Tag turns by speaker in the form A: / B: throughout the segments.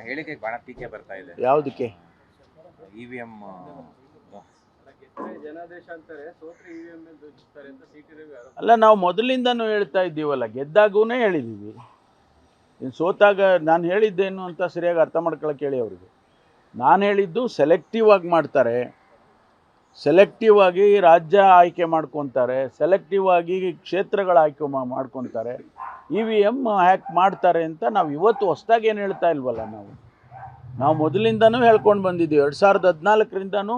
A: ಹೇಳಿಕೆಗೆ ಬಹಳ ಟೀಕೆ ಬರ್ತಾ ಇದೆ.
B: ಯಾವುದಕ್ಕೆ?
C: ಇವಿಎಂ
B: ಅಲ್ಲ ನಾವು ಮೊದಲಿಂದನೂ ಹೇಳ್ತಾ ಇದ್ದೀವಲ್ಲ ಗೆದ್ದಾಗೂ ಹೇಳಿದ್ದೀವಿ ಇನ್ನು ಸೋತಾಗ ನಾನು ಹೇಳಿದ್ದೇನು ಅಂತ ಸರಿಯಾಗಿ ಅರ್ಥ ಮಾಡ್ಕೊಳಕ್ಕೆ ಹೇಳಿ ಅವರಿಗೆ. ನಾನು ಹೇಳಿದ್ದು ಸೆಲೆಕ್ಟಿವ್ ಆಗಿ ಮಾಡ್ತಾರೆ. ಸೆಲೆಕ್ಟಿವ್ ಆಗಿ ರಾಜ್ಯ ಆಯ್ಕೆ ಮಾಡ್ಕೊತಾರೆ ಸೆಲೆಕ್ಟಿವ್ ಆಗಿ ಕ್ಷೇತ್ರಗಳ ಆಯ್ಕೆ ಮಾಡ್ಕೊತಾರೆ. ಇ ವಿ ಎಂ ಹ್ಯಾಕ್ ಮಾಡ್ತಾರೆ ಅಂತ ನಾವು ಇವತ್ತು ಹೊಸ್ದಾಗಿ ಏನು ಹೇಳ್ತಾ ಇಲ್ವಲ್ಲ ನಾವು? ನಾವು ಮೊದಲಿಂದನೂ ಹೇಳ್ಕೊಂಡು ಬಂದಿದ್ದೀವಿ. ಎರಡು ಸಾವಿರದ ಹದಿನಾಲ್ಕರಿಂದನೂ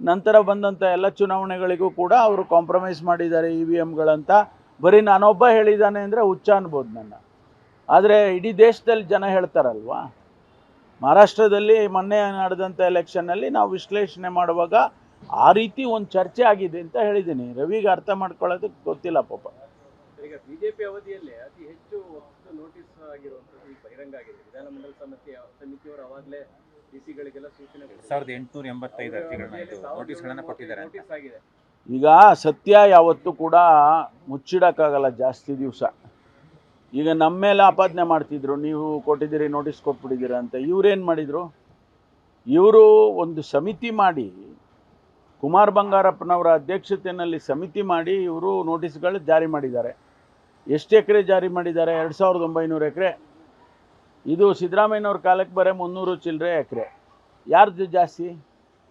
B: ನಂತರ ಬಂದಂಥ ಎಲ್ಲ ಚುನಾವಣೆಗಳಿಗೂ ಕೂಡ ಅವರು ಕಾಂಪ್ರಮೈಸ್ ಮಾಡಿದ್ದಾರೆ ಇ ವಿ ಎಮ್ಗಳಂತ ಬರೀ ನಾನೊಬ್ಬ ಹೇಳಿದ್ದಾನೆ ಅಂದರೆ ಹುಚ್ಚ ಅನ್ಬೋದು ನನ್ನ. ಆದರೆ ಇಡೀ ದೇಶದಲ್ಲಿ ಜನ ಹೇಳ್ತಾರಲ್ವಾ? ಮಹಾರಾಷ್ಟ್ರದಲ್ಲಿ ಮೊನ್ನೆ ನಡೆದಂಥ ಎಲೆಕ್ಷನ್ನಲ್ಲಿ ನಾವು ವಿಶ್ಲೇಷಣೆ ಮಾಡುವಾಗ ಆ ರೀತಿ ಒಂದು ಚರ್ಚೆ ಆಗಿದೆ ಅಂತ ಹೇಳಿದ್ದೀನಿ. ರವಿಗೆ ಅರ್ಥ ಮಾಡ್ಕೊಳ್ಳೋದಕ್ಕೆ ಗೊತ್ತಿಲ್ಲ ಪಾಪ.
C: ಈಗ ಬಿಜೆಪಿ ಅವಧಿಯಲ್ಲಿ ಅತಿ ಹೆಚ್ಚು ನೋಟಿಸ್ ಆಗಿರುವಂಥದ್ದು ಈಗ ಬಹಿರಂಗ ಆಗಿದೆ. ವಿಧಾನಮಂಡಲ ಸಮಿತಿ ಸಮಿತಿಯವರು ಅವಾಗಲೇ ಡಿಸಿಗಳಿಗೆಲ್ಲ ಸೂಚನೆ ಕೊಟ್ಟಿದ್ದಾರೆ.
A: ಸಾವಿರದ ಎಂಟುನೂರ ಎಂಬತ್ತೈದು ಅರ್ಜಿಗಳನ್ನ ಇದು ಕೊಟ್ಟಿದ್ದಾರೆ
C: ನೋಟಿಸ್ ಆಗಿದೆ.
B: ಈಗ ಸತ್ಯ ಯಾವತ್ತೂ ಕೂಡ ಮುಚ್ಚಿಡೋಕ್ಕಾಗಲ್ಲ ಜಾಸ್ತಿ ದಿವಸ. ಈಗ ನಮ್ಮ ಮೇಲೆ ಆಪಾದನೆ ಮಾಡ್ತಿದ್ರು. ನೀವು ಕೊಟ್ಟಿದ್ದೀರಿ ನೋಟಿಸ್ ಕೊಟ್ಬಿಟ್ಟಿದ್ದೀರಾ ಅಂತ. ಇವ್ರೇನು ಮಾಡಿದರು? ಇವರು ಒಂದು ಸಮಿತಿ ಮಾಡಿ ಕುಮಾರ್ ಬಂಗಾರಪ್ಪನವರ ಅಧ್ಯಕ್ಷತೆಯಲ್ಲಿ ಸಮಿತಿ ಮಾಡಿ ಇವರು ನೋಟಿಸ್ಗಳು ಜಾರಿ ಮಾಡಿದ್ದಾರೆ. ಎಷ್ಟು ಎಕರೆ ಜಾರಿ ಮಾಡಿದ್ದಾರೆ? ಎರಡು ಸಾವಿರದ ಒಂಬೈನೂರು ಎಕರೆ. ಇದು ಸಿದ್ದರಾಮಯ್ಯನವ್ರ ಕಾಲಕ್ಕೆ ಬರೀ ಮುನ್ನೂರು ಚಿಲ್ಲರೆ ಎಕರೆ. ಯಾರ್ದು ಜಾಸ್ತಿ?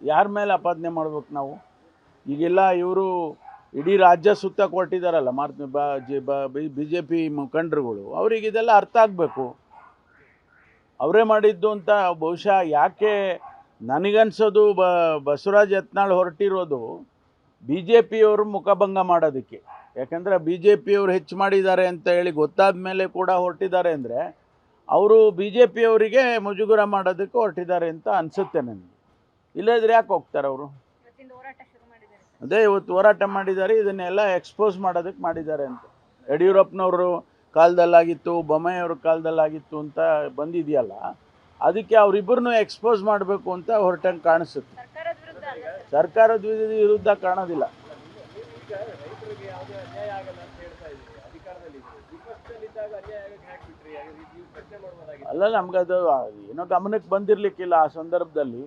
B: ಯಾರ ಮೇಲೆ ಆಪಾದನೆ ಮಾಡ್ಬೇಕು ನಾವು? ಈಗೆಲ್ಲ ಇವರು ಇಡೀ ರಾಜ್ಯ ಸುತ್ತ ಕೊಟ್ಟಿದ್ದಾರಲ್ಲ ಮಾರ್ ಬಿ, ಜೆ ಪಿ ಮುಖಂಡರುಗಳು. ಅವ್ರಿಗೆ ಇದೆಲ್ಲ ಅರ್ಥ ಆಗಬೇಕು. ಅವರೇ ಮಾಡಿದ್ದು ಅಂತ ಬಹುಶಃ ಯಾಕೆ ನನಗನ್ಸೋದು ಬ ಬಸವರಾಜ್ ಯತ್ನಾಳ್ ಹೊರಟಿರೋದು ಬಿ ಜೆ ಪಿಯವರು ಮುಖಭಂಗ ಮಾಡೋದಕ್ಕೆ. ಯಾಕಂದರೆ ಬಿ ಜೆ ಪಿಯವರು ಹೆಚ್ಚು ಮಾಡಿದ್ದಾರೆ ಅಂತ ಹೇಳಿ ಗೊತ್ತಾದ ಮೇಲೆ ಕೂಡ ಹೊರಟಿದ್ದಾರೆ ಅಂದರೆ ಅವರು ಬಿ ಜೆ ಪಿಯವರಿಗೆ ಮುಜುಗರ ಮಾಡೋದಕ್ಕೆ ಹೊರಟಿದ್ದಾರೆ ಅಂತ ಅನಿಸುತ್ತೆ ನನಗೆ. ಇಲ್ಲದ್ರೆ ಯಾಕೆ ಹೋಗ್ತಾರೆ ಅವರು? ಅದೇ ಇವತ್ತು ಹೋರಾಟ ಮಾಡಿದ್ದಾರೆ ಇದನ್ನೆಲ್ಲ ಎಕ್ಸ್ಪೋಸ್ ಮಾಡೋದಕ್ಕೆ ಮಾಡಿದ್ದಾರೆ ಅಂತ. ಯಡಿಯೂರಪ್ಪನವರು ಕಾಲದಲ್ಲಾಗಿತ್ತು ಬೊಮ್ಮಯ್ಯವ್ರ ಕಾಲದಲ್ಲಾಗಿತ್ತು ಅಂತ ಬಂದಿದೆಯಲ್ಲ ಅದಕ್ಕೆ ಅವರಿಬ್ಬರನ್ನು ಎಕ್ಸ್ಪೋಸ್ ಮಾಡಬೇಕು ಅಂತ ಹೊರಟಂಗೆ ಕಾಣಿಸುತ್ತೆ.
D: ಸರ್ಕಾರದ ವಿರುದ್ಧ
B: ಕಾಣೋದಿಲ್ಲ. ಅಲ್ಲ ನಮ್ಗೆ ಅದು ಏನೋ ಗಮನಕ್ಕೆ ಬಂದಿರಲಿಕ್ಕಿಲ್ಲ ಆ ಸಂದರ್ಭದಲ್ಲಿ.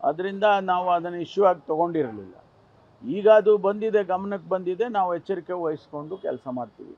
B: ಅದರಿಂದ ನಾವು ಅದನ್ನು ಇಶ್ಯೂ ಆಗಿ ತೊಗೊಂಡಿರಲಿಲ್ಲ. ಈಗ ಅದು ಬಂದಿದೆ ಗಮನಕ್ಕೆ ಬಂದಿದೆ ನಾವು ಎಚ್ಚರಿಕೆ ವಹಿಸ್ಕೊಂಡು ಕೆಲಸ ಮಾಡ್ತೀವಿ.